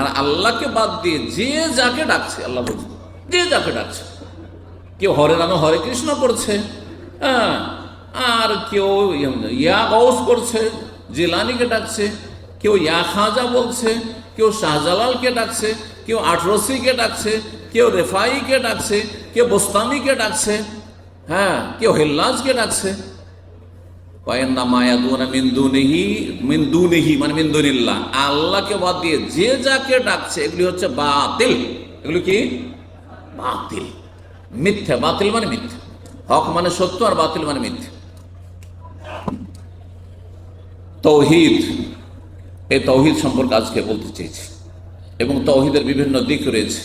আর আল্লাহকে বাদ দিয়ে যে যাকে ডাকছে, আল্লাহ বলছে, যে যাকে ডাকছে। কেউ হরে নামে হরে কৃষ্ণ করছে হ্যাঁ আর কেউ ইয়া গৌস করছে, জিলানিকে ডাকছে, কেউ ইয়া খাজা বলছে, কেউ শাহজালালকে ডাকছে, কেউ আঠরসিকে ডাকছে, কেউ রেফাইকে ডাকছে, কেউ বোস্তামিকে ডাকছে হ্যাঁ কেউ হেল্লাজকে ডাকছে। কয়েন্না মায়াদুনা মিন্দুনিহি মিন্দুনিহি মানে আল্লাহকে বাদ দিয়ে যে যাকে ডাকছে, এগুলি হচ্ছে বাতিল। এগুলি কি? বাতিল। মিথ্যা। বাতিল মানে মিথ্যা। হক মানে সত্য আর বাতিল মানে মিথ্যা। তৌহিদ। এই তৌহিদ সম্পর্কে আজকে বলতে চেয়েছি। এবং তৌহিদের বিভিন্ন দিক রয়েছে।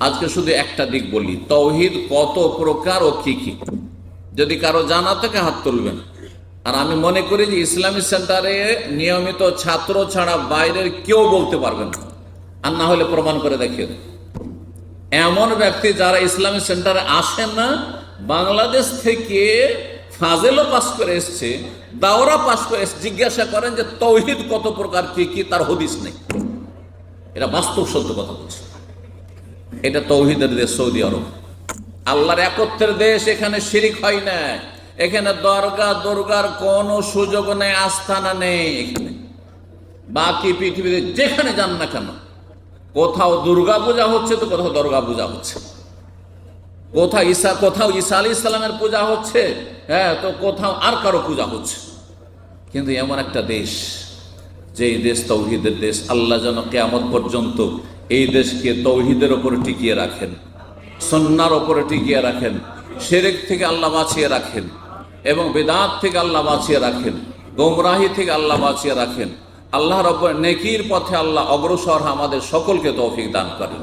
আজকে শুধু একটা দিক বলি। তৌহিদ কত প্রকার ও কি কি? যদি কারও জানা থেকে, হাত তুলবেন। আর আমি মনে করি যে ইসলামী সেন্টারে নিয়মিত ছাত্র ছাড়া বাইরের কেউ বলতে পারবেন না। আর না হলে প্রমাণ করে দেখিয়ে এমন ব্যক্তি যারা ইসলামী সেন্টারে আসেন না, বাংলাদেশ থেকে ফাজেলও পাস করে এসছে, দাওরা পাস করে এসছে, জিজ্ঞাসা করেন যে তৌহিদ কত প্রকার, কি কি, তার হদিস নেই। এটা বাস্তব সত্য কথা বলছে। এটা তৌহিদের দেশ সৌদি আরব। আল্লাহর একত্রের দেশ এখানে শিরিক হয় না। এখানে দরগা, দুর্গার কোনো সুযোগ নেই, আস্থানা নেই এখানে। বাকি পৃথিবীতে যেখানে যান না কেন, কোথাও দুর্গা পূজা হচ্ছে তো কোথাও দুর্গা পূজা হচ্ছে। কোথাও ঈসা কোথাও ঈসা আলী ইসলামের পূজা হচ্ছে হ্যাঁ তো কোথাও আর কারও পূজা হচ্ছে। কিন্তু এমন একটা দেশ যে দেশ তৌহিদের দেশ, আল্লাহ যেন কেয়ামত পর্যন্ত এই দেশকে তৌহিদের ওপরে টিকিয়ে রাখেন সন্ন্যার ওপরে টিকিয়ে রাখেন সেরেক থেকে আল্লাহ বাঁচিয়ে রাখেন। এবং বেদাত থেকে আল্লাহ বাঁচিয়ে রাখেন, গোমরাহি থেকে আল্লাহ বাঁচিয়ে রাখেন। আল্লাহ রব নেকির পথে আল্লাহ অগ্রসর আমাদের সকলকে তৌফিক দান করেন।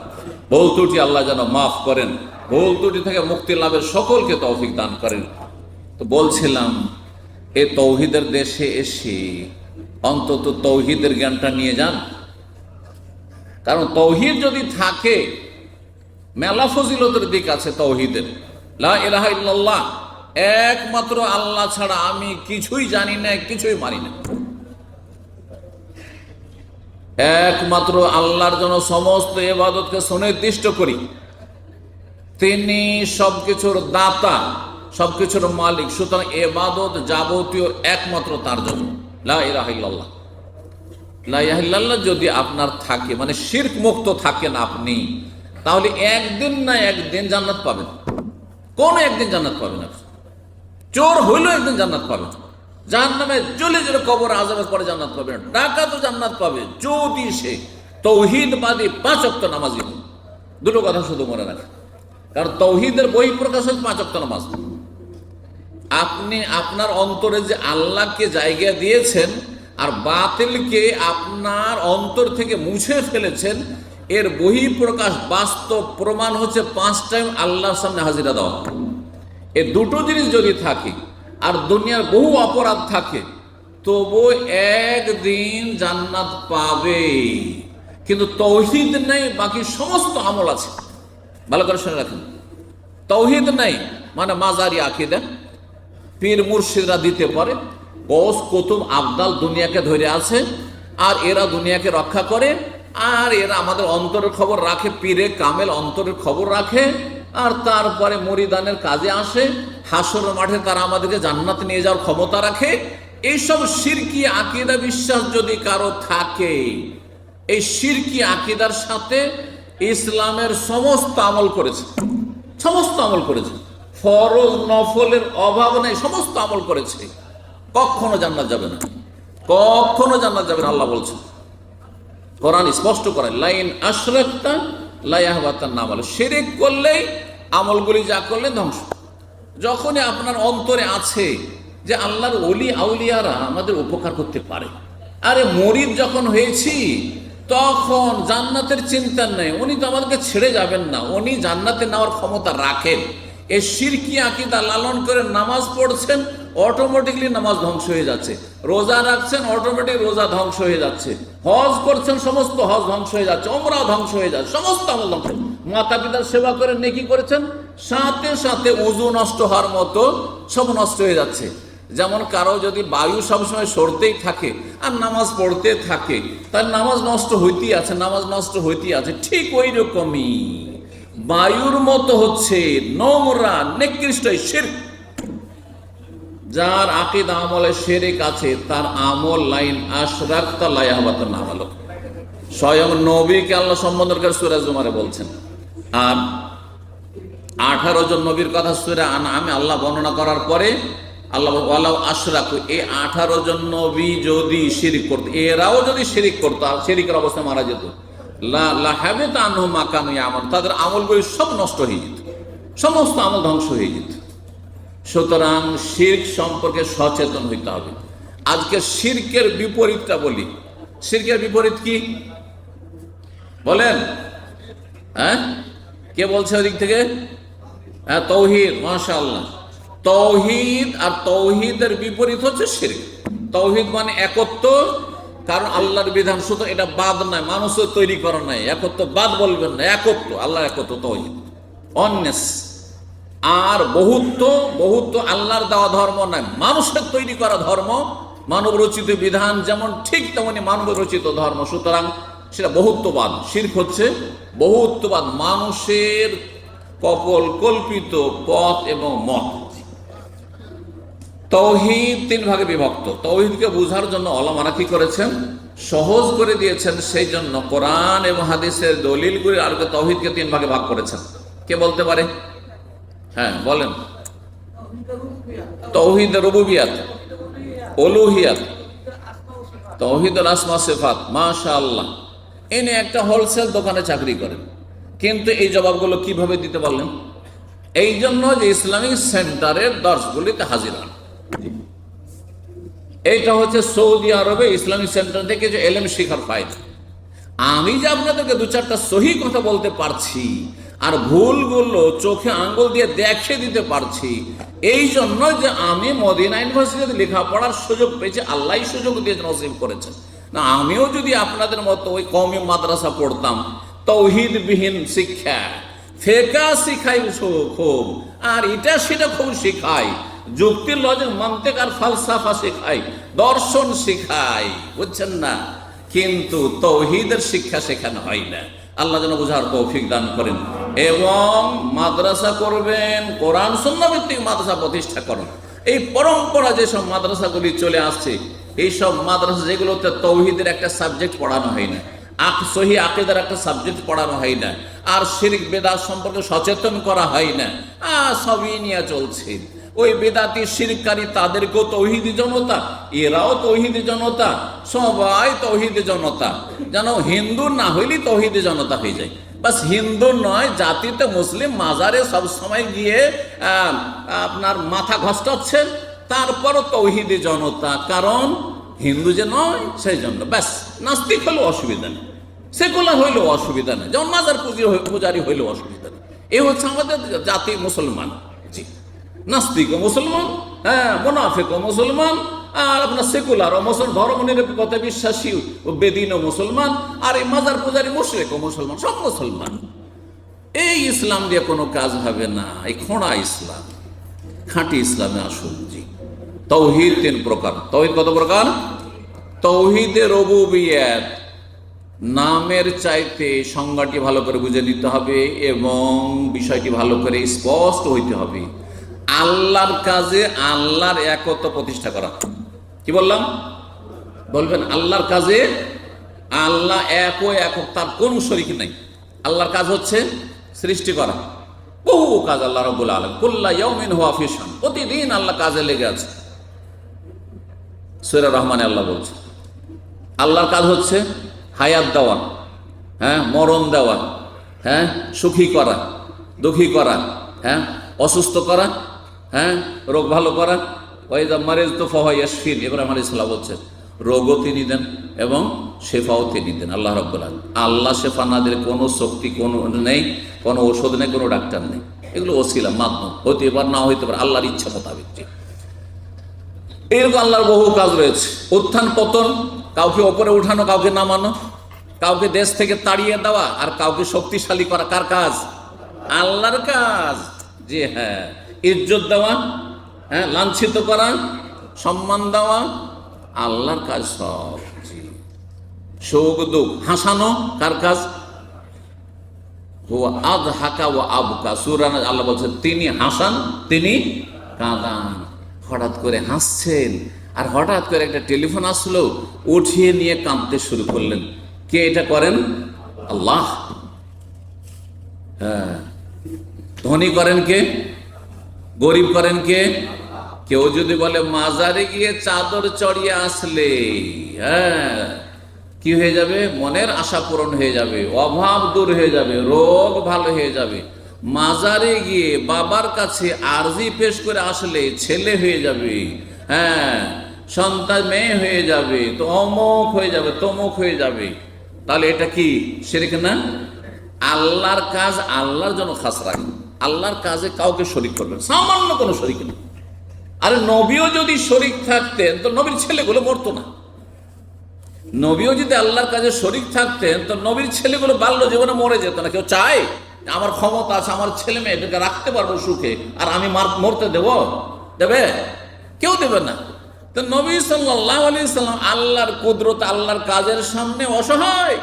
ভুল ত্রুটি আল্লাহ যেন মাফ করেন, ভুল ত্রুটি থেকে মুক্তি লাভের সকলকে তৌফিক দান করেন। তো বলছিলাম, এ তৌহিদের দেশে এসে অন্তত তৌহিদের জ্ঞানটা নিয়ে যান। কারণ তৌহিদ যদি থাকে, মেলা ফজিলতের দিক আছে তৌহিদের। লা ইলাহা ইল্লাল্লাহ। একমাত্র আল্লাহ ছাড়া আমি কিছুই জানি না, কিছুই মানি না। একমাত্র আল্লাহর জন্য সমস্ত এবাদতকে সুনির্দিষ্ট করি। তিনি সবকিছুর দাতা, সবকিছুর মালিক, সুতরাং এবাদত যাবতীয় একমাত্র তার জন্য। লা ইলাহা ইল্লাল্লাহ। লা ইলাহা ইল্লাল্লাহ যদি আপনার থাকে মানে শির্ক মুক্ত থাকেন আপনি, তাহলে একদিন না একদিন জান্নাত পাবেন। কোন একদিন জান্নাত পাবেন আপনি চোর হইলেও একদিন জান্নাত পাবেন যার নামে চলে চলে কবর আজামের পরে জান্নাত পাবেন ডাকা তো জান্নাত পাবে যদি সে। তৌহিদবাদী পাঁচ অক্ট নামাজি। দুটো কথা শুধু মনে রাখেন। কারণ তৌহিদের বই প্রকাশ হচ্ছে পাঁচ অক্ট নামাজ। আপনি আপনার অন্তরে যে আল্লাহকে জায়গা দিয়েছেন আর বাতিলকে আপনার অন্তর থেকে মুছে ফেলেছেন, এর বহি প্রকাশ বাস্তব প্রমাণ হচ্ছে পাঁচ টাইম আল্লাহর সামনে হাজিরা দেওয়া। এ দুটো জিনিস যদি থাকে, আর দুনিয়ার বহু অপরাধ থাকে, তবু একদিন জান্নাত পাবে। কিন্তু তৌহিদ নেই, বাকি সমস্ত আমল আছে। ভালো করে শুনে রাখেন। তৌহিদ নেই মানে মাজারি আকিদা। পীর মুর্শিদরা দিতে পারে, বস কুতুব আবদাল দুনিয়াকে ধরে আছে, আর এরা দুনিয়াকে রক্ষা করে, আর এরা আমাদের অন্তরের খবর রাখে, পীরে কামেল অন্তরের খবর রাখে। আর তারপরে মরিদানের কাজে আসে, হাসর মাঠে তারা আমাদেরকে জান্নাত নিয়ে যাওয়ার ক্ষমতা রাখে। এইসব সিরকি আকিদা বিশ্বাস যদি কারও থাকে, এই সিরকি আকিদার সাথে ইসলামের সমস্ত আমল করেছে, সমস্ত আমল করেছে। ফরজ নফলের অভাব নেই, সমস্ত আমল করেছে। কখনো জান্নাত যাবে না, কখনো জান্নাত যাবে না, আল্লাহ বলছে। কোরআন স্পষ্ট করে, লাইন আশরাকতা লাইয়াহবাতার নাম হলো শিরিক করলেই আমলগুলি যা করলে ধ্বংস। যখনই আপনার অন্তরে আছে যে আল্লাহর অলি আউলিয়ারা আমাদের উপকার করতে পারে। আরে মরিদ যখন হয়েছি, তখন জান্নাতের চিন্তা নেই। উনি তো আমাদেরকে ছেড়ে যাবেন না। উনি জান্নাতে নেওয়ার ক্ষমতা রাখেন। এই সিরকি আকিদা লালন করে নামাজ পড়ছেন অটোমেটিকলি নামাজ ধ্বংস হয়ে যাচ্ছে। রোজা রাখছেন অটোমেটিক রোজা ধ্বংস হয়ে যাচ্ছে। হজ করছেন, সমস্ত হজ ধ্বংস হয়ে যাচ্ছে অমরা ধ্বংস হয়ে যাচ্ছে, সমস্ত আমল ধ্বংস মাতা পিতার সেবা করে নেকি করেছেন? সাথে সাথে উজু নষ্ট হওয়ার মতো সব নষ্ট হয়ে যাচ্ছে। যেমন কারও যদি বায়ু সবসময় সরতেই থাকে আর নামাজ পড়তে থাকে, তার নামাজ নষ্ট হইতেই আছে, নামাজ নষ্ট হইতেই আছে, ঠিক ওই রকমই। বায়ুর মতো হচ্ছে নোংরা, নিকৃষ্ট শির্ক। যার আকিদ আমলে শেরেক আছে, তার আমল লাইন লাইহাবাত নাম স্বয়ং নবীকে আল্লাহ সম্বোধন করে সুরাজ বলছেন। আর আঠারো জন নবীর কথা সুরা আমি আল্লাহ বর্ণনা করার পরে আল্লাহ আল্লাহ আশরাক এই আঠারো জন নবী যদি শিরিক করত, এরাও যদি শিরিক করতো, আর শিরিকের অবস্থায় মারা যেত। লাহাবে তা আনহু মাকানু আমল তাদের আমলগুলি সব নষ্ট হয়ে যেত। সমস্ত আমল ধ্বংস হয়ে যেত। সুতরাং শির্ক সম্পর্কে সচেতন হইতে হবে। আজকে শির্কের বিপরীতটা বলি। শির্কের বিপরীত কি? বলেন। হ্যাঁ? কে বলছে ওদিক থেকে? হ্যাঁ তৌহিদ, মাশাআল্লাহ। তৌহিদ আর তৌহিদের বিপরীত হচ্ছে শির্ক। তৌহিদ মানে একত্ব কারণ আল্লাহর বিধান শুধু এটা বাদ নয়, মানুষের তৈরি করা নাই একত্ব বাদ বলবেন না একত্ব আল্লাহ একত্ব তৌহিদ। অন্যেস আর বহুত্ব বহুত্ব আল্লাহর দেওয়া ধর্ম নয়, মানুষের তৈরি করা ধর্ম মানব রচিত বিধান যেমন ঠিক তেমনি মানব রচিত ধর্ম। সুতরাং সেটা বহুত্ববাদ। শির্ক হচ্ছে বহুত্ববাদ, মানুষের কপল কল্পিত পথ এবং মত। তৌহিদ তিন ভাগে বিভক্ত। তৌহিদকে বোঝার জন্য অলমারা কি করেছেন? সহজ করে দিয়েছেন, সেই জন্য কোরআন এবং হাদিসের দলিলগুলি আর তৌহিদকে তিন ভাগে ভাগ করেছেন। কে বলতে পারে? হ্যাঁ বলেন। তৌহিদ রুবুবিয়াত অলুহিয়াত তৌহিদ আসমা সেফাত মাশা আল্লাহ এনে একটা হোলসেল দোকানে চাকরি করেন। কিন্তু এই জবাবগুলো কীভাবে দিতে পারলেন? এই জন্য যে ইসলামিক সেন্টারের দর্শগুলিতে হাজির হন। এইটা হচ্ছে সৌদি আরবে ইসলামিক সেন্টার থেকে যে এলএম শিখার ফায়দা আমি যে আপনাদেরকে দু চারটা সহি কথা বলতে পারছি আর ভুলগুলো চোখে আঙ্গুল দিয়ে দেখে দিতে পারছি। এই জন্য যে আমি মদিনা ইউনিভার্সিটিতে লেখাপড়ার সুযোগ পেয়েছি, আল্লাহ সুযোগ দিয়ে নসিব করেছেন। না, আমিও যদি আপনাদের মতো ওই কমি মাদ্রাসা পড়তাম, তৌহিদবিহীন শিক্ষা, ফেকা শিখাই খুব, আর এটা সেটা খুব শিখাই, যুক্তির লজিক মন্তেক আর ফালসাফা শেখাই, দর্শন শেখাই, বুঝছেন না? কিন্তু তৌহিদের শিক্ষা শেখানো হয় না। আল্লাহ যেন বোঝার তৌফিক দান করেন। এবং মাদ্রাসা করবেন, কোরআন সন্ন্যভিত্তিক মাদ্রাসা প্রতিষ্ঠা করেন। এই পরম্পরা যেসব মাদ্রাসাগুলি চলে আসছে, এইসব মাদ্রাসা যেগুলোতে তৌহিদের একটা সাবজেক্ট পড়ানো হয় না, আক, সহি আকেদার একটা সাবজেক্ট পড়ানো হয় না, আর শিরিক, বেদাত সম্পর্কে সচেতন করা হয় না আ সবই নিয়ে চলছে। ওই বেদাতি, শিরকারী, তাদেরকেও তৌহিদি জনতা, এরাও তৌহিদি জনতা, সবাই তৌহিদি জনতা। যেন হিন্দু না হইলে তৌহিদি জনতা হয়ে যায়। বাস হিন্দু নয়, জাতিতে মুসলিম, মাজারে সব সময় গিয়ে আপনার মাথা ঘষ্টাচ্ছেন, তারপরও তৌহিদি জনতা, কারণ হিন্দু যে নয়, সেই জন্য। ব্যাস, নাস্তিক হলেও অসুবিধা নেই। সেকুলার হইলেও অসুবিধা নেই। যেমন মাজার পুজি পূজারি হইলেও অসুবিধা নেই। এ হচ্ছে আমাদের জাতি মুসলমান। জি। নাস্তিক মুসলমান হ্যাঁ মোনাফেক মুসলমান আর আপনার সেকুলার ও মুসলমান ধর্ম নিরপেক্ষতা বিশ্বাসী ও বেদিন ও মুসলমান, আর এই মাজার পূজারি মুশরেক ও মুসলমান, সব মুসলমান। এই ইসলাম দিয়ে কোনো কাজ হবে না। এই খোঁড়া ইসলাম, খাঁটি ইসলামে আসুন জি। তৌহিদ তিন প্রকার। তৌহিদ কত প্রকার? তৌহিদে রবুবিয়াত। নামের চাইতে সংজ্ঞাটি ভালো করে বুঝে নিতে হবে এবং বিষয়টি ভালো করে স্পষ্ট হইতে হবে। আল্লাহর কাজে আল্লাহর একত্ব প্রতিষ্ঠা করা। কি বললাম? বলবেন, আল্লাহর কাজে আল্লাহ এক ও একক তার কোন শরিক নাই। আল্লাহর কাজ হচ্ছে সৃষ্টি করা। বহু কাজ আল্লাহ রবুল আলম কুল্লা ইয়মিন ফিশন। প্রতিদিন আল্লাহ কাজে লেগে আছে। সৈরা রহমানে আল্লাহ বলছে, আল্লাহর কাজ হচ্ছে হায়াত দেওয়া হ্যাঁ মরণ দেওয়া হ্যাঁ সুখী করা, দুঃখী করা হ্যাঁ অসুস্থ করা হ্যাঁ? রোগ ভালো করা? ওয়াইদা মারেজ তো ফহাইয়াসফিন ইব্রাহিম আলী সাল্লাহ বলছেন রোগও তিনি দেন এবং শেফাও তিনি দেন। আল্লাহ রব্বুল আল্লাহ শেফা না দিলে কোনো শক্তি, কোনো নেই, কোনো ওষুধ নেই, কোনো ডাক্তার নেই। এগুলো ওসিলা, মাধ্যম। হতে পারে, না হইতে পারে, আল্লাহর ইচ্ছা মোতাবেক। এরকম আল্লাহর বহু কাজ রয়েছে। উত্থান পতন, কাউকে ওপরে উঠানো, কাউকে নামানো, কাউকে দেশ থেকে তাড়িয়ে দেওয়া, আর কাউকে শক্তিশালী করা। কার কাজ? আল্লাহর কাজ। জি হ্যাঁ। ইজ্জত দেওয়া হ্যাঁ লাঞ্ছিত করা, সম্মান দেওয়া, আল্লাহর কাজ সব শোক দুঃখ, হাসানো, কার কাজ? ও আদ হাকা ও আবকা সুরান আল্লাহ বলছেন তিনি হাসান, তিনি কাঁদান। হঠাৎ করে হাসছেন, আর হঠাৎ করে একটা টেলিফোন আসলো, উঠিয়ে নিয়ে কাঁদতে শুরু করলেন। কে এটা করেন? আল্লাহ। হ্যাঁ ধনী করেন কে? গরিব করেন কে? কেউ যদি বলে, মাজারে গিয়ে চাদর চড়িয়ে আসলে। হ্যাঁ কি হয়ে যাবে? মনের আশা পূরণ হয়ে যাবে, অভাব দূর হয়ে যাবে, রোগ ভালো হয়ে যাবে। মাজারে গিয়ে বাবার কাছে আরজি পেশ করে আসলে ছেলে হয়ে যাবে। হ্যাঁ সন্তান মেয়ে হয়ে যাবে, তো অমুক হয়ে যাবে, তমুক হয়ে যাবে। তাহলে এটা কি, সেরেক না? আল্লাহর কাজ আল্লাহর জন্য খাস রাখবেন আল্লাহর কাজে কাউকে শরিক করবেন সামান্য কোনো শরিক নেই। আরে নবীও যদি শরিক থাকতেন, তো নবীর ছেলেগুলো মরতো না। নবীও যদি আল্লাহর কাজে শরিক থাকতেন, তো নবীর ছেলেগুলো বাল্য জীবনে মরে যেত না। কেউ চায়? আমার ক্ষমতা আছে, আমার ছেলে মেয়েদেরকে রাখতে পারব সুখে, আর আমি মার- মরতে দেব? দেবে? কেউ দেবে না। তো নবী সাল্লাহ আলি সাল্লাম আল্লাহর কুদরত, আল্লাহর কাজের সামনে অসহায়।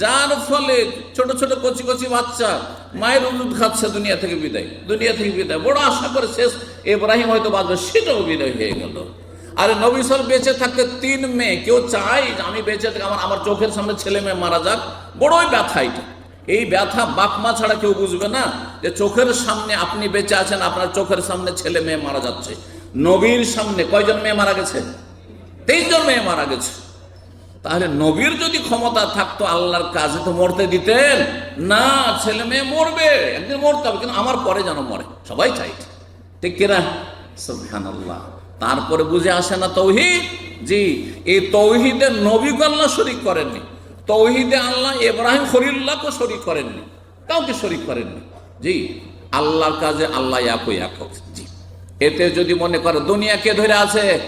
যার ফলে ছোট ছোট কচি কচি বাচ্চা মায়ের উলুদ খাচ্ছে দুনিয়া থেকে বিদায়, দুনিয়া থেকে বিদায়। বড় আশা করে শেষ এব্রাহিম হয়তো বাঁচবে, সেটাও বিদায় হয়ে গেল। আর নবী বেঁচে থাকতে তিন মেয়ে, কেউ চাই আমি বেঁচে থাকি, আমার আমার চোখের সামনে ছেলে মেয়ে মারা যাক। বড়ই ব্যথা এটা। এই ব্যথা বাপমা ছাড়া কেউ বুঝবে না যে চোখের সামনে আপনি বেঁচে আছেন, আপনার চোখের সামনে ছেলে মেয়ে মারা যাচ্ছে। নবীর সামনে কয়জন মেয়ে মারা গেছে? তিনজন মেয়ে মারা গেছে। তাহলে নবীর যদি ক্ষমতা থাকতো, আল্লাহর কাজে তো মরতে দিতেন। না, ছেলে মেয়ে মরবে, একদিন মরতে হবে, কিন্তু আমার পরে যেন মরে। সবাই চাই ঠিক কিনা তারপরে বুঝে আসে না তৌহিদ? জি, এই তৌহিদে নবীকে আল্লাহ শরিক করেননি। তৌহিদে আল্লাহ ইব্রাহিম খলিল্লাহকে শরিক করেননি। কাউকে শরিক করেননি। জি, আল্লাহর কাজে আল্লাহ একই একক। জি। এতে যদি মনে করে, দুনিয়া কে ধরে আছে?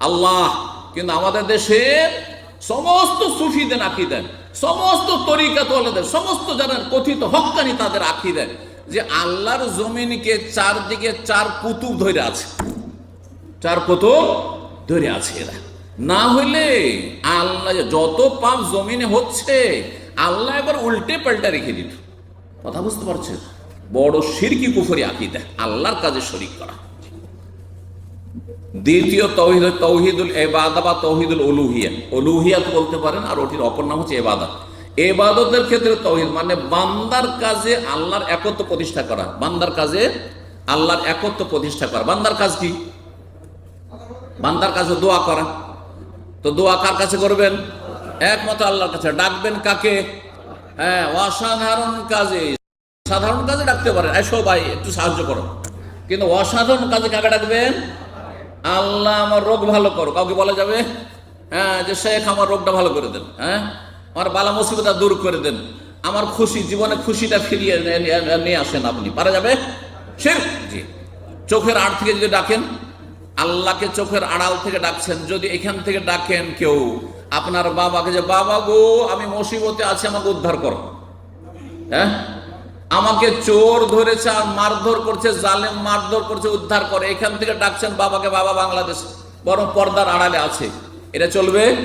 আল্লাহ। কিন্তু আমাদের দেশে সমস্ত সুফিদের আঁকি দেন সমস্ত তরিকাতওয়ালাদের সমস্ত যারা কথিত হকানি তাদের আঁকি দেন যে আল্লাহর জমিনকে চারদিকে চার কুতুব ধরে আছে। চার কুতুব ধরে আছে এরা। না হইলে আল্লাহ যত পাপ জমিনে হচ্ছে, আল্লাহ এবার উল্টে পাল্টা রেখে দিত কথা বুঝতে পারছেন? বড় সিরকি কুফরি আঁকি দেয় আল্লাহর কাজে শরিক করা। দ্বিতীয় তৌহিদ, তৌহিদুল এবাদা বা তৌহিদুল উলুহিয়া। উলুহিয়াত বলতে পারেন, আর ওটির অপর নাম হচ্ছে এবাদত এবাদতের ক্ষেত্রে তৌহিদ মানে বান্দার কাজে আল্লাহর একত্ব প্রতিষ্ঠা করা। বান্দার কাজে আল্লাহর একত্ব প্রতিষ্ঠা করা। বান্দার কাজ কি? বান্দার কাছে দোয়া করা। তো দোয়া কার কাছে করবেন? একমাত্র আল্লাহর কাছে। ডাকবেন কাকে? হ্যাঁ অসাধারণ কাজে। সাধারণ কাজে ডাকতে পারেন। এসো ভাই, একটু সাহায্য করো। কিন্তু অসাধারণ কাজে কাকে ডাকবেন? আল্লাহ আমার রোগ ভালো করো কাউকে বলা যাবে? হ্যাঁ যে শেখ আমার রোগটা ভালো করে দেন হ্যাঁ? আমার বালা মুসিবতটা দূর করে দেন। আমার খুশি, জীবনে খুশিটা ফিরিয়ে নিয়ে- আসেন আপনি। পারা যাবে? জি। চোখের আড় থেকে যদি ডাকেন, আল্লাহকে চোখের আড়াল থেকে ডাকছেন, যদি এখান থেকে ডাকেন কেউ, আপনার বাবাকে যে, বাবা গো, আমি মুসিবতে আছি, আমাকে উদ্ধার করো। হ্যাঁ? আমাকে চোর ধরেছে আর মারধর করছে, জালেম মারধর করছে, উদ্ধার করে। এখান থেকে ডাকছেন বাবাকে, বাবা বাংলাদেশ। বরং পর্দার আড়ালে আছে। এটা চলবে?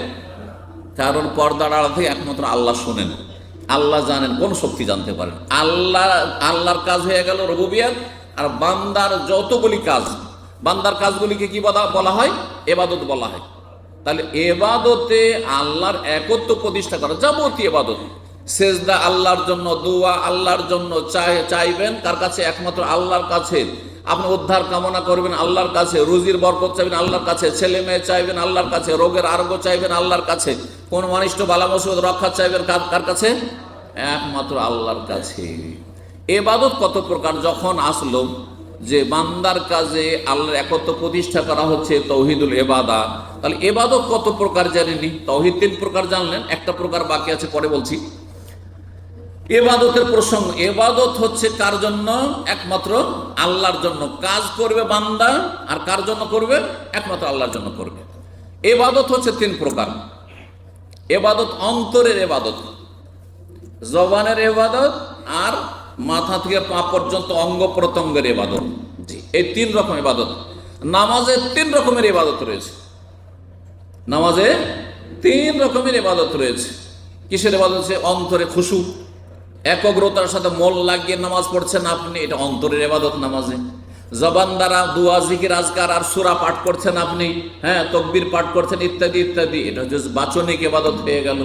কারণ পর্দার আড়াল থেকে একমাত্র আল্লাহ শোনেন। আল্লাহ জানেন, কোন শক্তি জানতে পারেন। আল্লাহ, আল্লাহর কাজ হয়ে গেল রঘুবিয়ার আর বান্দার যতগুলি কাজ, বান্দার কাজগুলিকে কি বলা হয়? এবাদত বলা হয়। তাহলে এবাদতে আল্লাহর একত্ব প্রতিষ্ঠা করা যাবতীয় এবাদত। সেজদা আল্লাহর জন্য, দোয়া আল্লাহর জন্য চাই চাইবেন কার কাছে একমাত্র আল্লাহর কাছে। আপনি উদ্ধার কামনা করবেন আল্লাহর কাছে, রুজির বরকত চাইবেন আল্লাহর কাছে, ছেলে মেয়ে চাইবেন আল্লাহর কাছে, রোগের আরোগ্য চাইবেন আল্লাহর কাছে, কোন অনিষ্ট, বালা মুসিবত, রক্ষা চাইবেন কার কাছে? একমাত্র আল্লাহর কাছে। এবাদত কত প্রকার? যখন আসলো যে বান্দার কাজে আল্লাহর একত্র প্রতিষ্ঠা করা হচ্ছে তৌহিদুল এবাদা, তাহলে এবাদত কত প্রকার জানেনি তৌহিদ তিন প্রকার জানলেন, একটা প্রকার বাকি আছে, পরে বলছি। এবাদতের প্রসঙ্গ, এবাদত হচ্ছে কার জন্য? একমাত্র আল্লাহর জন্য। কাজ করবে বান্দা, আর কার জন্য করবে? একমাত্র আল্লাহর জন্য করবে। এবাদত হচ্ছে তিন প্রকার। এবাদত অন্তরের এবাদত, জবানের এবাদত, আর মাথা থেকে পা পর্যন্ত অঙ্গ প্রত্যঙ্গের এবাদত। জি, এই তিন রকম এবাদত। নামাজে তিন রকমের ইবাদত রয়েছে। নামাজে তিন রকমের ইবাদত রয়েছে। কিসের ইবাদত হচ্ছে? অন্তরে খুশু। একগ্রতার সাথে মল লাগিয়ে নামাজ পড়ছেন আপনি, এটা অন্তরের ইবাদত নামাজে। জবান দ্বারা দুয়া, জিকির, আজকার আর সুরা পাঠ করছেন আপনি হ্যাঁ তকবির পাঠ করছেন, ইত্যাদি ইত্যাদি, এটা হচ্ছে বাচনিক ইবাদত হয়ে গেল।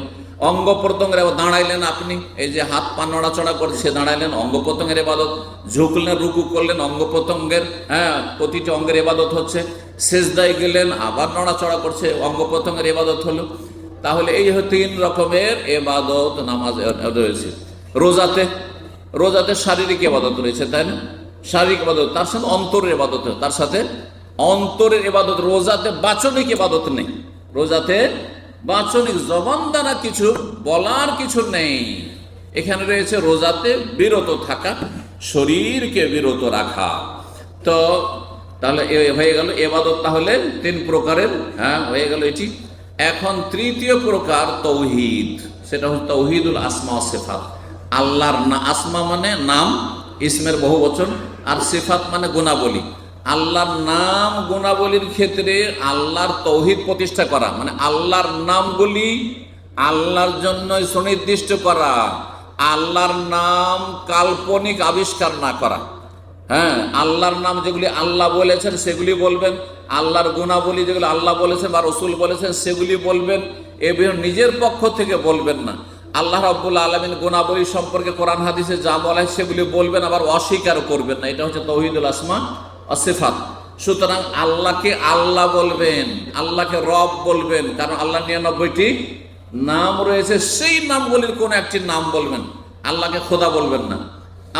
অঙ্গ প্রত্যঙ্গের দাঁড়াইলেন আপনি, এই যে হাত পা নড়াচড়া করছে দাঁড়াইলেন, অঙ্গ প্রত্যঙ্গের ইবাদত। ঝুঁকলেন, রুকু করলেন, অঙ্গ প্রত্যঙ্গের হ্যাঁ প্রতিটি অঙ্গের ইবাদত হচ্ছে। শেষদায় গেলেন, আবার নড়াচড়া করছে, অঙ্গ প্রত্যঙ্গের ইবাদত হলো। তাহলে এই তিন রকমের এবাদত নামাজ রয়েছে। রোজাতে রোজাতে শারীরিক এবাদত রয়েছে, তাই না? শারীরিক এবাদত তার সাথে অন্তরের এবাদত তার সাথে অন্তরের এবাদত রোজাতে বাচনিক এবাদত নেই। রোজাতে বাচনিক জবান দ্বারা কিছু বলার কিছু নেই। এখানে রয়েছে রোজাতে বিরত থাকা, শরীরকে বিরত রাখা। তো তাহলে হয়ে গেল এবাদত তাহলে তিন প্রকারের হ্যাঁ হয়ে গেল এটি। এখন তৃতীয় প্রকার তৌহিদ, সেটা হচ্ছে তৌহিদুল আসমা সেফাত। আল্লাহর না আসমা মানে নাম, ইসমের বহু বচন, আর সিফাত মানে গুণাবলী। আল্লাহর নাম গুণাবলীর ক্ষেত্রে আল্লাহর তৌহিদ প্রতিষ্ঠা করা মানে আল্লাহর নামগুলি আল্লাহর জন্য সুনির্দিষ্ট করা, আল্লাহর নাম কাল্পনিক আবিষ্কার না করা। হ্যাঁ আল্লাহর নাম যেগুলি আল্লাহ বলেছেন, সেগুলি বলবেন। আল্লাহর গুণাবলী যেগুলো আল্লাহ বলেছেন বা রসুল বলেছেন, সেগুলি বলবেন। এবং নিজের পক্ষ থেকে বলবেন না। আল্লাহ রব্বুল আলমিন গুণাবলী সম্পর্কে কোরআন হাদিসে যা বলা হয় সেগুলি বলবেন, আবার অস্বীকারও করবেন না। এটা হচ্ছে তৌহিদুল আসমা অসেফাত সুতরাং আল্লাহকে আল্লাহ বলবেন, আল্লাহকে রব বলবেন, কারণ আল্লাহ নিরানব্বইটি নাম রয়েছে, সেই নামগুলির কোন একটি নাম বলবেন। আল্লাহকে খোদা বলবেন না,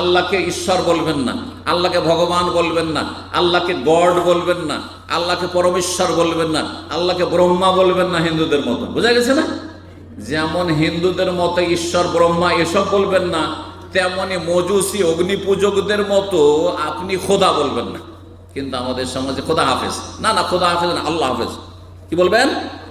আল্লাহকে ঈশ্বর বলবেন না, আল্লাহকে ভগবান বলবেন না, আল্লাহকে গড বলবেন না, আল্লাহকে পরমেশ্বর বলবেন না, আল্লাহকে ব্রহ্মা বলবেন না হিন্দুদের মতো। বোঝা গেছে না? যেমন হিন্দুদের মতো ঈশ্বর, ব্রহ্মা এসব বলবেন না, তেমনি মজুসি অগ্নি পূজকদের মতো আপনি খোদা বলবেন না। কিন্তু আমাদের সমাজে খোদা হাফেজ। না না, খোদা হাফেজ না, আল্লাহ হাফেজ। কি বলবেন?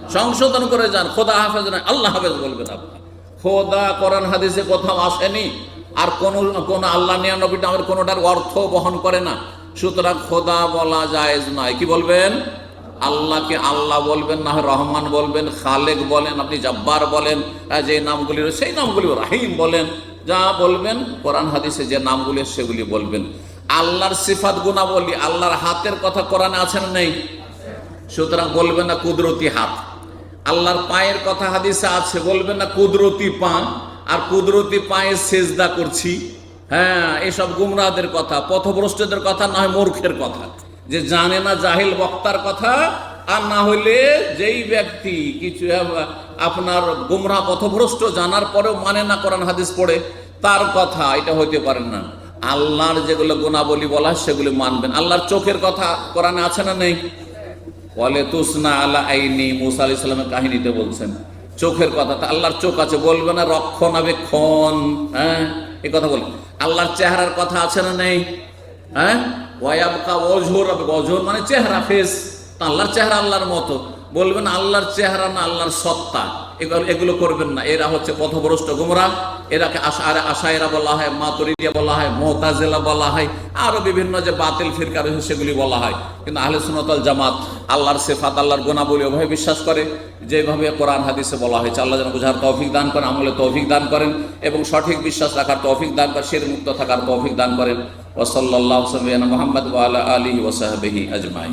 সংশোধন করে যান, খোদা হাফেজ না, আল্লাহ হাফেজ বলবেন আপনি। খোদা কোরআন হাদিসে কোথাও আসেনি, আর কোন কোন আল্লাহ নিয়ানবী নামের কোনোটার অর্থ বহন করে না। সুতরাং খোদা বলা যায় নয়। কি বলবেন? আল্লাহকে আল্লাহ বলবেন, না রহমান বলবেন, খালেক বলেন, আপনি জব্বার বলেন যে নামগুলি সেই নামগুলি রাহিম বলেন। যা বলবেন, কোরআন, হাদিসে যে নামগুলি সেগুলি বলবেন। আল্লাহর সিফাত গুণাবলী, আল্লাহর হাতের কথা কোরআনে আছেন নেই? সুতরাং বলবেন না কুদরতি হাত। আল্লাহর পায়ের কথা হাদিসে আছে, বলবেন না কুদরতি পা, আর কুদরতি পায়ে সেজদা করছি। হ্যাঁ এসব গুমরাদের কথা, পথভ্রষ্টদের কথা, না হয় মূর্খের কথা। যে জানে না জাহিল বক্তার কথা, আর না হইলে যেই ব্যক্তি কিছু আপনার গুমরা পথভ্রষ্ট জানার পরেও মানে না কোরআন হাদিস পড়ে, তার কথা এটা হইতে পারেন না। আল্লাহর যেগুলো গুণাবলী বলা সেগুলি মানবেন। আল্লাহর চোখের কথা কোরআনে আছে না নেই? বলে, তুসনা আলা আইনি মুসা আলি সাল্লামের কাহিনীতে বলছেন, চোখের কথা আল্লাহর চোখ আছে, বলবে না রক্ষণাবেক্ষণ। হ্যাঁ এই কথা বলবেন আল্লাহর চেহারার কথা আছে না নেই? হ্যাঁ? ওয়াবকা মানে চেহারা ফেস আল্লাহর চেহারা আল্লাহর মতো। বলবেন আল্লাহর চেহারা না আল্লাহর সত্তা। এগুলো এগুলো করবেন না। এরা হচ্ছে পথভ্রষ্ট গুমরা। এরাকে আশা আশায়রা বলা হয়, মাতুরিদিয়া বলা হয় মোহতাজেলা বলা হয়, আরও বিভিন্ন যে বাতিল ফিরকা সেগুলি বলা হয়। কিন্তু আহলে সুনতল জামাত আল্লাহর সেফাত, আল্লাহর গোনাবলী ওভাবে বিশ্বাস করে, যেভাবে কোরআন হাদিসে বলা হয়েছে। আল্লাহ যেন বুঝার তৌফিক দান করেন, আমলে তৌফিক দান করেন এবং সঠিক বিশ্বাস রাখার তৌফিক দান করেন শের মুক্ত থাকার তৌফিক দান করেন। ওসল্লাহ মোহাম্মদ আলিহি ওসাহাবিহি আজমাই